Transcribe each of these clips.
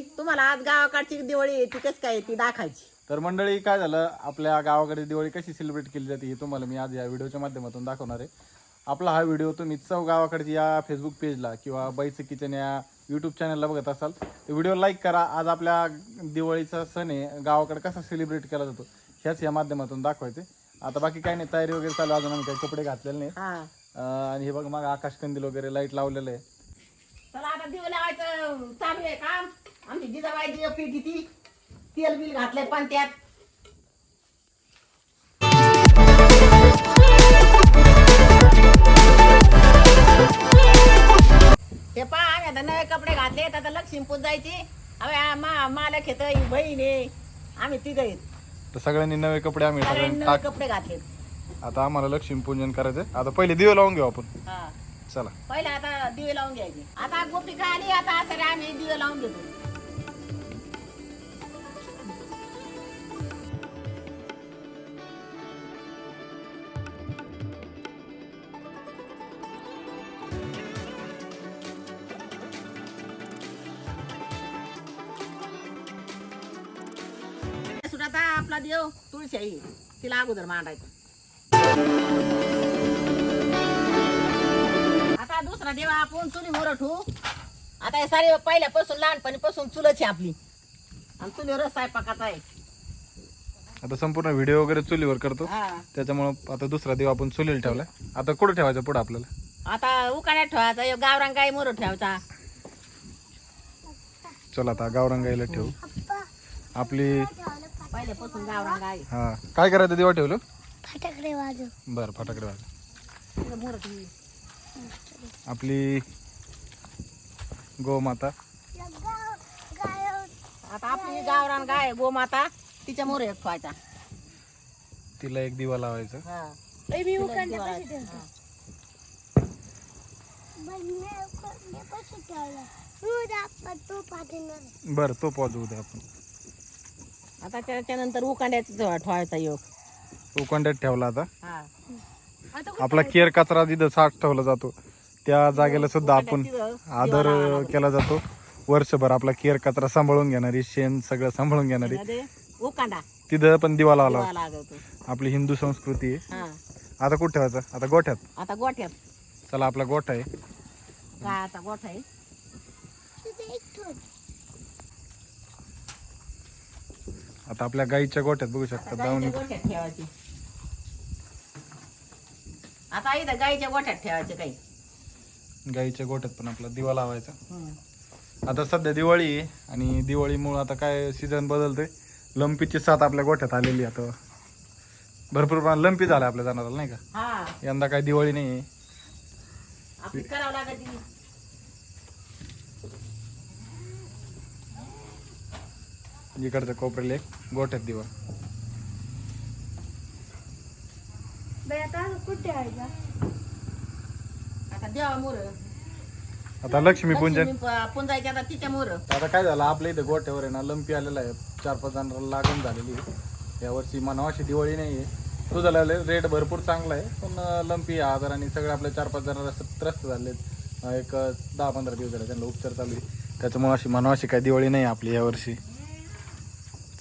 दिवाळी आहे ती कसं काय ती दाखायची तर मंडळी काय झालं? आपल्या गावाकडे दिवाळी कशी सेलिब्रेट केली जाते हे तुम्हाला मी आज या व्हिडिओच्या माध्यमातून दाखवणार आहे. आपला हा व्हिडिओ तुम्ही चौ गावाकडची या फेसबुक पेजला किंवा बाईचं किचन या यूट्यूब चॅनलला बघत असाल तर व्हिडिओ लाईक करा. आज आपल्या दिवाळीचा सण आहे. गावाकडे कसा सेलिब्रेट केला जातो ह्याच या माध्यमातून दाखवायचे. आता बाकी काही नाही तयारी वगैरे चालू. अजून आम्ही काही कपडे घातलेले नाही हा. आणि हे बघ मग आकाश कंदील वगैरे लाइट लावलेलं आहे. चला आता दिवे लावायचं चालू आहे काम. आमची जिजाबाई दिव पेटी ती तेल बिल घातलंय पण त्यात हे पहा आम्ही आता नवे कपडे घातले आता लक्ष्मी पूजायची हवे मा मालक येत ही बहीण आहे. आम्ही तिघ आहेत. तर सगळ्यांनी नवे कपडे आम्ही सगळ्यांनी सगळ्यांनी नवे टाक कपडे घातले. आता आम्हाला लक्ष्मी पूजन करायचं आता पहिले दिवे लावून घेऊ आपण. हा. चला. पहिले आता दिवे लावून घ्यायचे. आता गोपिका आली आता सगळे आम्ही दिवे लावून घेतो. आपला देव तुळशी आई तिला अगोदर मांडायचं. आता दुसरा देव आपण चुली मोर ठेवू आता हे सारे पहिल्यापासून लहानपणीपासून चुलच आहे आपली. आणि चुलीवर स्वयंपाकाचा आहे. आता संपूर्ण व्हिडिओ वगैरे चुलीवर करतो. हा. त्याच्यामुळं आता दुसरा दिवा आपण चुलीला ठेवलाय. आता कुठं ठेवायचं पुढं आपल्याला? आता उकाड्यात ठेवायचा ह्यो गावरान गाई मोर ठेवायचा. चला आता गावरंगाईला ठेवू. आपली पहिल्यापासून गावरान गाई हा. काय करायचं दिवा ठेवलं? फटाकडे वाजव. बरं फटाकडे वाजव. आपली गोमाता. आता आपली गावरान गाय गोमाता तिच्या मोर एक ठेवायचा तिला एक दिवा लावायचा. हा. तू बरं तो वाजवू द्या आपण. आता त्याच्यानंतर उकांड्याचा ठेवायचा योग. उकंड्यात ठेवला आता. हा. आपला केर कचरा जिथं साठ ठेवला जातो. त्या जागेला सुद्धा आपण तिथं आदर केला जातो. वर्षभर आपला केर कचरा सांभाळून घेणारी शेण सगळं सांभाळून घेणारी. उकांडा. तिथं पण दिवा लावला आपली हिंदू संस्कृती आहे. आता कुठं ठेवायचं? आता गोठ्यात. आता गोठ्यात. चला आपला गोठा आहे. काय आता गोठा आहे? आता आपल्या गाईच्या गोठ्यात बघू शकता दावणी गाईच्या गोठ्यात ठेवायची. आता इथं गाईच्या गोठ्यात ठेवायचे काही. गाईच्या गोठ्यात पण आपला दिवा लावायचा. आता सध्या दिवाळी आहे आणि दिवाळीमुळं आता काय सीझन बदलतोय? लंपीची साथ आपल्या गोठ्यात आलेली आता. भरपूर प्रमाणात लंपी झाला आपल्या जनावराला नाही का? हा. यंदा काय दिवाळी नाही आहे. आपली करावं लागत ती. इकडच्या कोपऱ्याला एक गोठ्यात दिवा. आता कुठे आहे आता देवा मोर. आता लक्ष्मी पूजन. पुंजायची आता तिच्या मोर. आता काय झालं आपल्या इथं गोठ्यावर आहे ना लंपी आलेला आहे चार पाच जणांना लागून झालेली आहे. यावर्षी मनावाशी दिवाळी नाही आहे. तो झाला रेट भरपूर चांगला आहे पण अं, लंपी या आजाराने सगळे आपल्या चार पाच जण रस्त- त्रस्त झाले एक अं, दहा पंधरा दिवस झाले त्यांना उपचार चालू आहे. त्याच्यामुळे अशी मनावाशी काय दिवाळी नाही आपली यावर्षी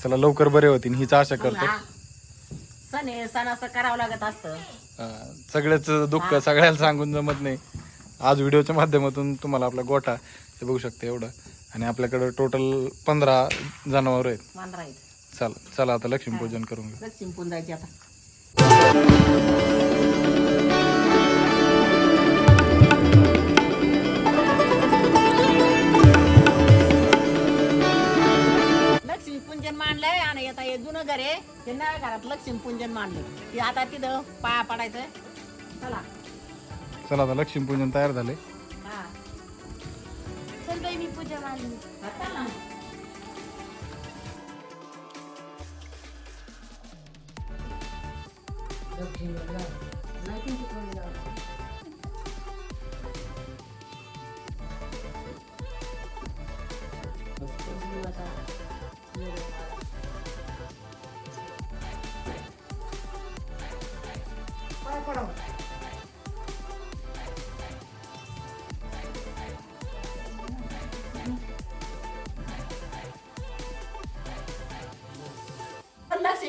चला लवकर बरे होतील हीच आशा करतो. हा. सण आहे सण असं करावं लागत असतं. अं, सगळ्याच दुःख सगळ्याला सांगून जमत नाही. आज व्हिडिओच्या माध्यमातून तुम्हाला आपला गोठा हे बघू शकता एवढं. आणि आपल्याकडं टोटल पंधरा जनावर आहेत. आहेत. चला चला आता लक्ष्मीपूजन करून घेऊ. लक्ष्मी पुंजायची आता. पूजन मांडलंय आणि आता हे जुनं घर आहे ते नव्या घरात लक्ष्मी पूजन मांडलं ते आता तिथं पाया पडायचं चला. चला आता लक्ष्मीपूजन तयार झाले हा. मी पूजा मांडली. चला लक्ष्मी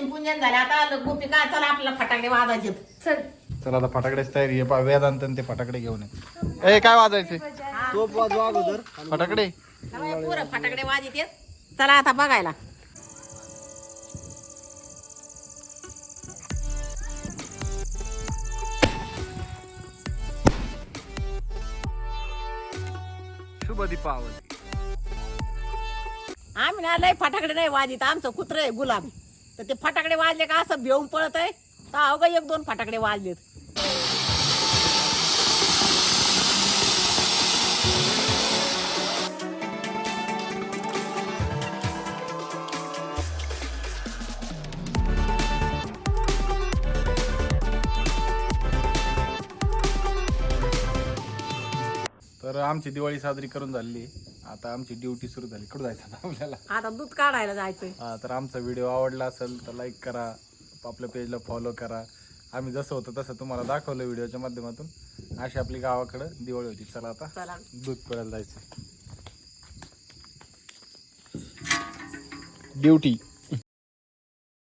पूजन झाले. आता गोपिका चला आपल्याला फटाकडे वाजायचे चल. चला आता फटाकड्याची तयारी आहे. पा वेदांत ते फटाकडे घेऊन ये. ए काय वाजायचे तोप वाजवा अगोदर. फटाकडे? पुरं फटाकडे वाजत चला आता बघायला. शुभ दीपावली. आम्ही ना लय फटाकडे नाही वाजित आमचं कुत्र आहे गुलाबी. तर ते फटाकडे वाजले का असं भेऊन पळत आहे? तर अवघा एक दोन फटाकडे वाजलेत. तर आमची दिवाळी साजरी करून झाली आता आमची ड्युटी सुरू झाली. कुठं जायचं आता आपल्याला? आता दूध काढायला जायचंय. हा तर आमचा व्हिडिओ आवडला असेल तर लाईक करा. आपल्या पेजला फॉलो करा. आम्ही जसं होतं तसं तुम्हाला दाखवलं व्हिडिओच्या माध्यमातून. अशी आपली गावाकडं दिवाळी होती. चला आता चला. दूध पिळायला जायचं. ड्युटी